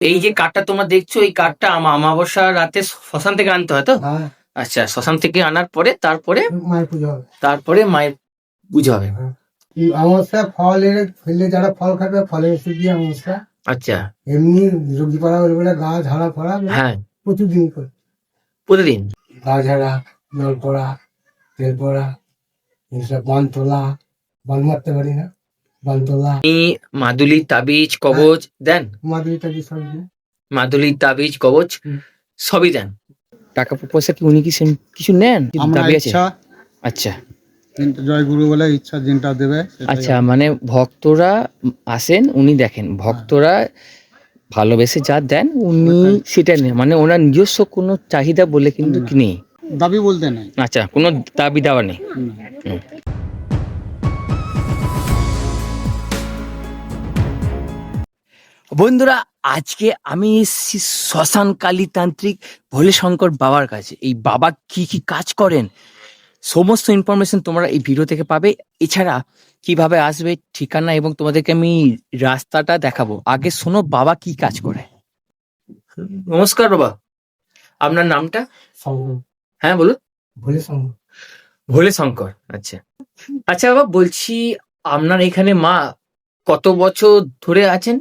এই যে কার্ডটা তোমরা দেখছ এই আমা অমাবস্যা রাতে শ্মশান থেকে আনতে হয় তো? হ্যাঁ। আচ্ছা শ্মশান থেকে আনার পরে তারপরে মায়ের পুজো হবে। তারপরে মায়ের পুজো হবে। এই অমাবস্যা ফল এনে ফেললে যারা ফল খাবে ফলের ওষুধ দিয়ে অমাবস্যা। আচ্ছা। এমনি রোগী পড়া বলে বলে গা ঝাড়া পড়া হ্যাঁ। প্রতিদিন করে। প্রতিদিন? গা ঝাড়া জল পড়া তেল পড়া বন তোলা বন মারতে পারি না। আপনি মাদুলি তাবিজ কবচ দেন? মাদুরি টাদি সব দিয়ে মাদুলি তাবিজ কবচ সবই দেন? টাকা পয়সা কি উনি কি কিছু নেন? আমরা ইচ্ছা। আচ্ছা। কিন্তু জয় গুরু বলে ইচ্ছা যেটা দেবে আচ্ছা মানে ভক্তরা আসেন উনি দেখেন। ভক্তরা ভালোবেসে যা দেন উনি সেটা নেন। মানে ওনার নিজস্ব কোনো চাহিদা বলে কিন্তু কি নেই। দাবি বলতে নেই। আচ্ছা কোনো দাবি দাওয়া নেই। বন্ধুরা আজকে আমি এসেছি শ্মশান কালী তান্ত্রিক ভোলে শঙ্কর বাবার কাছে। এই বাবা কি কি কাজ করেন? সমস্ত ইনফরমেশন তোমরা এই ভিডিও থেকে পাবে। এছাড়া কীভাবে আসবে ঠিকানা এবং তোমাদেরকে আমি রাস্তাটা দেখাবো। আগে শোনো বাবা কি কাজ করে। নমস্কার বাবা। আপনার নামটা? হ্যাঁ বলুন। ভুলে সঙ্গ ভোলে শঙ্কর আচ্ছা। আচ্ছা বাবা বলছি আপনার এখানে মা কত বছর ধরে আছেন?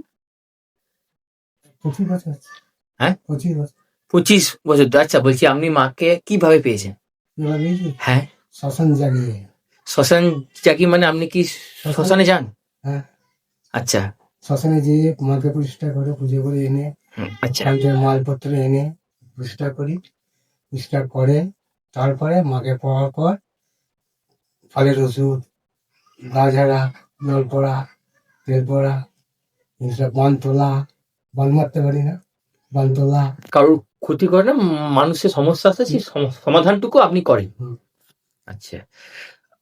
হ্যাঁ? পঁচিশ বছর। পঁচিশ বছর। আচ্ছা বলছি আপনি মাকে কীভাবে পেয়েছেন? হ্যাঁ। শ্মশান জাগিয়ে শ্মশান জাকি মানে আপনি কি শ্মশানে যান? হ্যাঁ। আচ্ছা। শ্মশানে যেয়ে মাকে প্রতিষ্ঠা করে পুজো করে এনে আচ্ছা। মালপত্র এনে প্রতিষ্ঠা করি। প্রতিষ্ঠা করে তারপরে মাকে পাওয়ার পর ফলের ওষুধ গা ঝাড়া জল পড়া তেল পড়া বন তোলা বন মারতে পারি না বন তোলা কারোর ক্ষতি করে না মানুষের সমস্যা আছে সেই সমাধানটুকু আপনি করেন। আচ্ছা।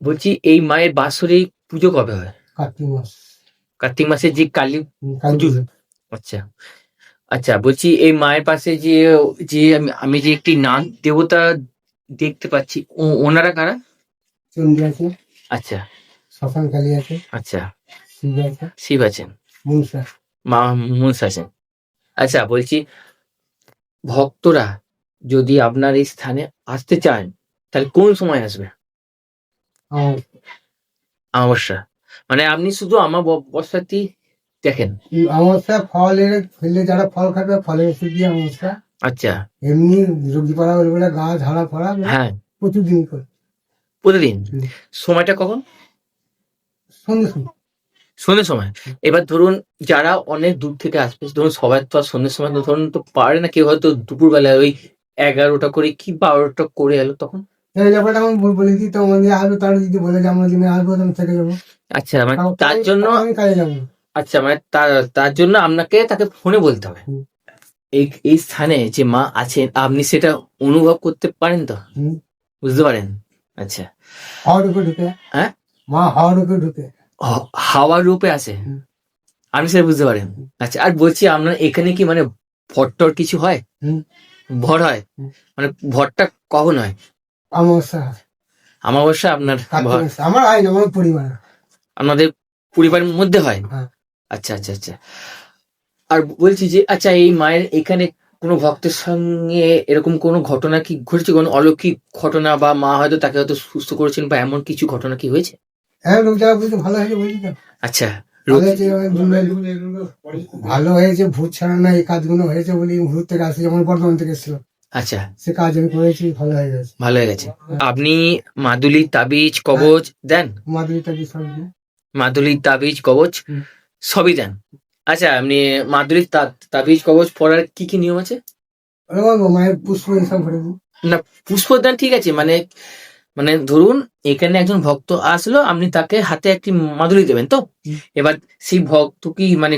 বলছি এই মায়ের বাৎসরিক পুজো কবে হয়? কার্তিক মাস। কার্তিক মাসে যে কালী পুজো। আচ্ছা। আচ্ছা বলছি এই মায়ের পাশে যে যে আমি- যে একটি নাগ দেবতা দেখতে পাচ্ছি ও- ওনারা কারা? চণ্ডী আছে আচ্ছা। শ্মশান কালী আছে আচ্ছা। শিব আছে শিব আছেন। মনসা। মা মুন্স আছেন আচ্ছা বলছি ভক্তরা যদি আপনার এই স্থানে আসতে চান তাহলে কোন সময় আসবে? অমাবস্যা। মানে আপনি শুধু আমার বর্ষাতেই দেখেন অমাবস্যা ফল এনে ফেললে যারা ফল খাবে ফলের ওষুধ দিয়ে অমাবস্যা। আচ্ছা। এমনি রোগী পড়া বলে বলে গা ঝাড়া পড়া হ্যাঁ। প্রতিদিন করে। প্রতিদিন? সময়টা কখন? সন্ধ্যে সময়। সন্ধ্যের সময়। এবার ধরুন যারা অনেক দূর থেকে আসবে ধরুন সবাই তো আর সন্ধ্যের সময় তো ধরুন তো পারে না কেউ হয়তো দুপুরবেলায় ওই এগারোটা করে কি বারোটা করে এলো তখন? এই ব্যাপারটা আমি বলে দিই তো আমাদের আসবে তারা যদি বলে যে আমরা দিনে আসব আমি থেকে যাব। আচ্ছা মানে তার জন্য আমি কাজে যাব। আচ্ছা মানে তার তার জন্য আপনাকে তাকে ফোনে বলতে হবে। এই এই স্থানে যে মা আছেন আপনি সেটা অনুভব করতে পারেন তো? বুঝতে পারেন? আচ্ছা। ঢুকে। হ্যাঁ? মা ঢুকে। হাওয়ার রূপে আছে। আপনি সেটা বুঝতে পারেন। আচ্ছা আর বলছি আপনার এখানে কি মানে ভট্টর কিছু হয়? ভর হয়? মানে ভরটা কখন হয়? অমাবস্যা আমাবস্যা আপনার। আমার হয় না আমার পরিবার আপনাদের পরিবারের মধ্যে হয়? হ্যাঁ। আচ্ছা আচ্ছা আচ্ছা। আর বলছি যে আচ্ছা এই মায়ের এখানে কোনো ভক্তের সঙ্গে এরকম কোনো ঘটনা কি ঘটেছে? কোনো অলৌকিক ঘটনা বা মা হয়তো তাকে হয়তো সুস্থ করেছেন বা এমন কিছু ঘটনা কি হয়েছে? হ্যাঁ লোক যারা বুঝতে ভালো হয়েছে বুঝলি তো। আচ্ছা। ভালো হয়েছে ভূত ছাড়া না এই কাজগুলো হয়েছে বলি ভূত থেকে আসে যেমন বর্ধমান থেকে এসেছিল। আচ্ছা। সে কাজ আমি করেছি ভালো হয়ে গেছে। ভালো হয়ে গেছে। আপনি মাদুলি তাবিজ কবচ দেন? মাদুরিটা দিয়ে সব মাদুলি তাবিজ কবচ সবই দেন? আচ্ছা আপনি মাদুলি তাবিজ কবচ পড়ার কি কি নিয়ম আছে? মায়ের পুষ্প দিই। না পুষ্পদান ঠিক আছে মানে মানে ধরুন এখানে একজন ভক্ত আসলো আপনি তাকে হাতে একটি মাদুলি দেবেন তো? এবার সেই ভক্ত কি মানে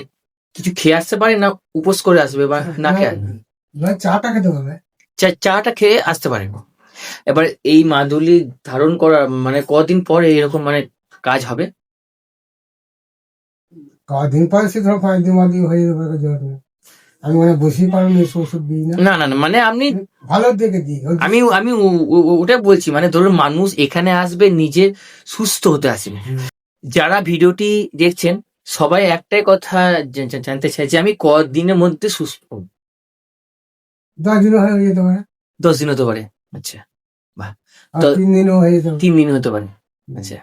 কিছু খেয়ে আসতে পারে না উপোস করে আসবে বা না খেয়ে? চাটা খেতে হবে। চা- চাটা খেয়ে আসতে পারেন এবার এই মাদুলি ধারণ করা মানে কদিন পরে এরকম মানে কাজ হবে? কদিন পরে সে ধরো কয়েকদিন বাদে হয়ে যাবে আমি মানে বসেই পারব না ওষুধ দিই না। না না মানে আপনি ভালো দেখে দিই আমি আমি ওটা বলছি মানে ধরুন মানুষ এখানে আসবে নিজে সুস্থ হতে আসবে। যারা ভিডিওটি দেখছেন সবাই একটাই কথা জানতে চাই যে আমি কদিনের মধ্যে সুস্থ হব? দশ দিনও হয়ে যেতে পারে দশ দিন হতে পারে। আচ্ছা তো- তিন দিনও হয়ে যেতে তিন দিন হতে পারে। আচ্ছা।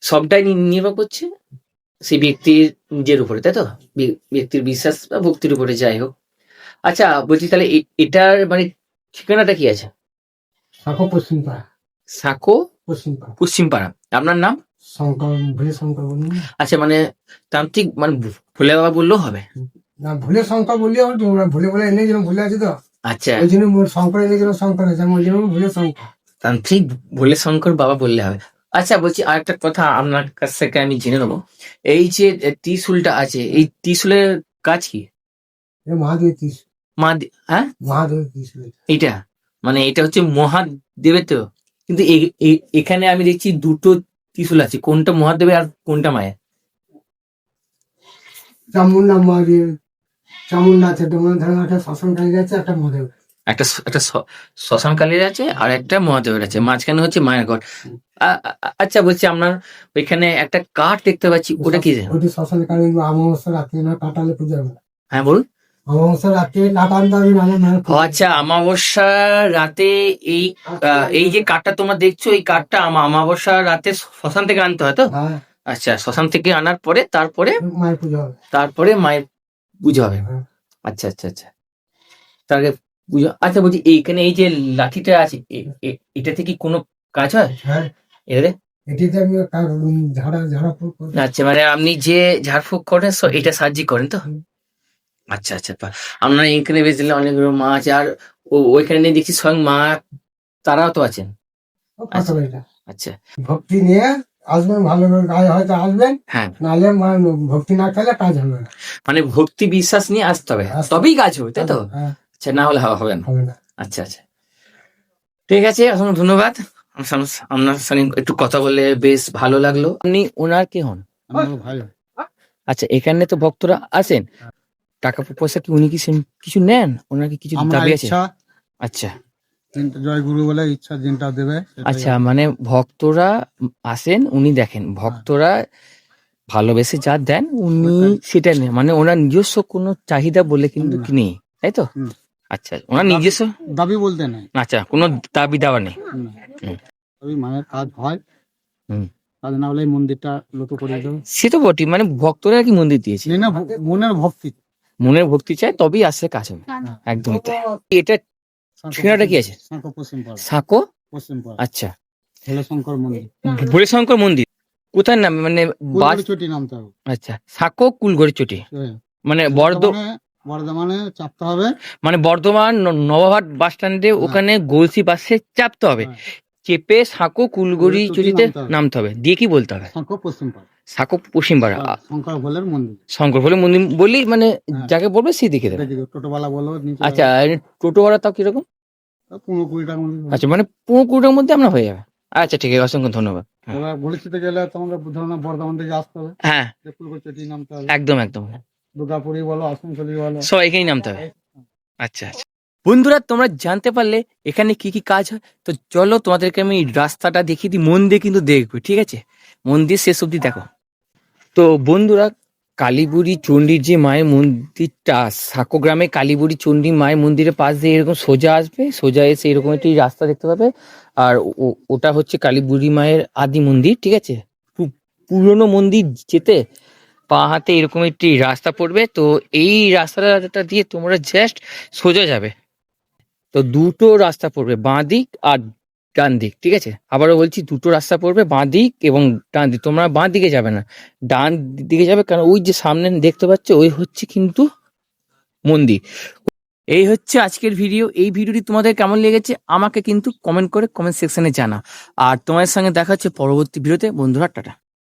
সবটাই নির্ভর করছে? সেই ব্যক্তির নিজের উপরে তাই তো? ব্যক্তির বিশ্বাস বা ভক্তির উপরে যাই হোক। আচ্ছা বলছি তাহলে এটার মানে ঠিকানাটা কি আছে? সাঁকো পশ্চিম পাড়া সাঁকো পশ্চিম পাড়া পশ্চিমপাড়া। আপনার নাম? শঙ্কর ভুলে শঙ্কর আচ্ছা মানে তান্ত্রিক মানে ভোলে বাবা বললেও হবে? না ভুলে শঙ্কর বললি আমার ভুলে বলে এনেছিলাম ভুলে আছে তো। আচ্ছা। ওই জন্য শঙ্কর এনেছিলাম শঙ্কর আছে আমি ওই ভুলে শঙ্কর। তান্ত্রিক ভোলে শঙ্কর বাবা বললে হবে। আচ্ছা বলছি আরেকটা কথা আপনার কাছ থেকে আমি জেনে নেব। এই যে ত্রিশুলটা আছে এই ত্রিশুলের কাজ কি? মহাদেব হ্যাঁ? মহাদেব এইটা? মানে এটা হচ্ছে মহাদেবের তো। কিন্তু এখানে আমি দেখছি দুটো ত্রিশুল আছে কোনটা মহাদেবের আর কোনটা মায়ের চামুন্ডা মহাদেব চামুন্ডা আছে তোমার একটা শাসন কালী আছে একটা মহাদেব। একটা একটা শ- শ্মশান কালীর আছে আর একটা মহাদেবের আছে। মাঝখানে হচ্ছে মায়ের ঘর। আচ্ছা বলছি আপনার ওইখানে একটা কাঠ দেখতে পাচ্ছি ওটা কি ওটি অমাবস্যা রাত্রে না কাটালে পুজো হবে হ্যাঁ বলুন। অমাবস্যা ও আচ্ছা অমাবস্যা রাতে এই আহ, এই যে কাঠটা তোমরা দেখছ এই কাঠটা অমাবস্যা রাতে শ্মশান থেকে আনতে হয় তো? হ্যাঁ। আচ্ছা শ্মশান থেকে আনার পরে তারপরে মায়ের পুজো হবে। তারপরে মায়ের পুজো হবে। হ্যাঁ। আচ্ছা আচ্ছা আচ্ছা। তার পুজো আচ্ছা বলছি এইখানে এই যে লাঠিটা আছে এ- এ- এটাতে কি কোনো কাজ হয়? হ্যাঁ। এটাতে? এটিতে আমি ঝাড়া ঝাড়া ফুঁক করি। আচ্ছা মানে আপনি যে ঝাড়ফুঁক করেন এটা সাহায্য করেন তো? আচ্ছা আচ্ছা। আপনারা এখানে বেশ দিলে অনেকগুলো মা আছে আর ওইখানে দেখছি স্বয়ং মা তারাও তো আছেন। এটা। আচ্ছা। ভক্তি নিয়ে আসবেন ভালো করে কাজ হয়তো আসবেন। হ্যাঁ। নাহলে ভক্তি না খেলে কাজ হবে মানে ভক্তি বিশ্বাস নিয়ে আসতে হবে। তবেই কাজ হবে তাই তো? হ্যাঁ, আচ্ছা না হলে হবে না। আচ্ছা আচ্ছা। ঠিক আছে অসংখ্য ধন্যবাদ। আপনার সঙ্গে একটু কথা বলে বেশ ভালো লাগল। আপনি ওনার কে হন? হয়। আচ্ছা এখানে তো ভক্তরা আসেন টাকা পয়সা কি উনি কি কিছু নেন? ওনার কি কিছু দাবি আছে? আচ্ছা। জয় গুরু বলে ইচ্ছা যেটা দেবে আচ্ছা মানে ভক্তরা আসেন উনি দেখেন। ভক্তরা ভালোবেসে যা দেন উনি সেটা নেন। মানে ওনার নিজস্ব কোনো চাহিদা বলে কিন্তু। নেই তাই তো। আচ্ছা ওনার নিজস্ব? দাবি বলতে নাই। আচ্ছা কোনো দাবি দাওয়া নেই? না। মায়ের কাজ হয়। কাজ না হলে মন্দিরটা লোক করে দেবে সে তো বটি মানে ভক্তরা কি মন্দির দিয়েছে? না মনের ভক্তি। মনের ভক্তি চায় তবেই আসে কাজ হবে। একদমই তাই। এটা ঠিকানাটা কি আছে? সাঁকো আচ্ছা ভোলে শঙ্কর মন্দির ভোলে শঙ্কর মন্দির। কোথায় নাম মানে আচ্ছা সাঁকো কুলগড়ি চটি। হ্যাঁ। মানে বর্ধ বর্ধমানে চাপতে হবে। মানে বর্ধমান নবাবহাট বাস স্ট্যান্ডে ওখানে গোলসি বাসে চাপতে হবে। হ্যাঁ। চেপে সাঁকো কুলগড়ি চটিতে নামতে হবে। দিয়ে কি বলতে হবে? শঙ্কর পশ্চিম পাড়া সাঁকো পশ্চিমপাড়া। শঙ্কর ভোলের মন্দির। শঙ্কর ভোলে মন্দির বললেই মানে হ্যাঁ। যাকে বলবে সেই দিকে দেবে। টোটোওয়ালা বলো আচ্ছা আর টোটো ভাড়া তাও কীরকম? পনেরো মতো আচ্ছা মানে পনেরো কুড়ি টাকার মধ্যে আমরা হয়ে যাবে। আচ্ছা ঠিক আছে অসংখ্য ধন্যবাদ। হ্যাঁ। গেলে তোমাদের ধরুন বর্ধমান থেকে আসতে হবে। হ্যাঁ। একদম একদম। দুর্গাপুরি বলো আসানসোলি বলো। নামতে হবে। আচ্ছা আচ্ছা। বন্ধুরা তোমরা জানতে পারলে এখানে কি কি কাজ হয়? তো চলো তোমাদেরকে আমি রাস্তাটা দেখিয়ে দিই মন দিয়ে কিন্তু দেখবে ঠিক আছে? মন দিয়ে শেষ অব্দি দেখো। তো বন্ধুরা কালীবুড়ি চণ্ডীর যে মায়ের মন্দিরটা সাঁকো গ্রামে কালীবুড়ি চণ্ডী মায়ের মন্দিরের পাশ দিয়ে এরকম সোজা আসবে সোজা এসে এরকম একটি রাস্তা দেখতে পাবে। আর ওটা হচ্ছে কালীবুড়ি মায়ের আদি মন্দির ঠিক আছে? পুরনো মন্দির যেতে পা হাতে এরকম একটি রাস্তা পড়বে, তো এই রাস্তাটা দিয়ে তোমরা জাস্ট সোজা যাবে। তো দুটো রাস্তা পড়বে, বাঁ দিক আর ডান দিক, ঠিক আছে? আবারও বলছি, দুটো রাস্তা পড়বে, বাঁ দিক এবং ডান দিক। তোমরা বাঁ দিকে যাবে না, ডান দিকে যাবে কারণ ওই যে সামনে দেখতে পাচ্ছ, ওই হচ্ছে কিন্তু মন্দির। এই হচ্ছে আজকের ভিডিও এই ভিডিওটি তোমাদের কেমন লেগেছে, আমাকে কিন্তু কমেন্ট করে কমেন্ট সেকশনে জানা। আর তোমাদের সঙ্গে দেখা হচ্ছে পরবর্তী ভিডিওতে বন্ধুরা, টাটা।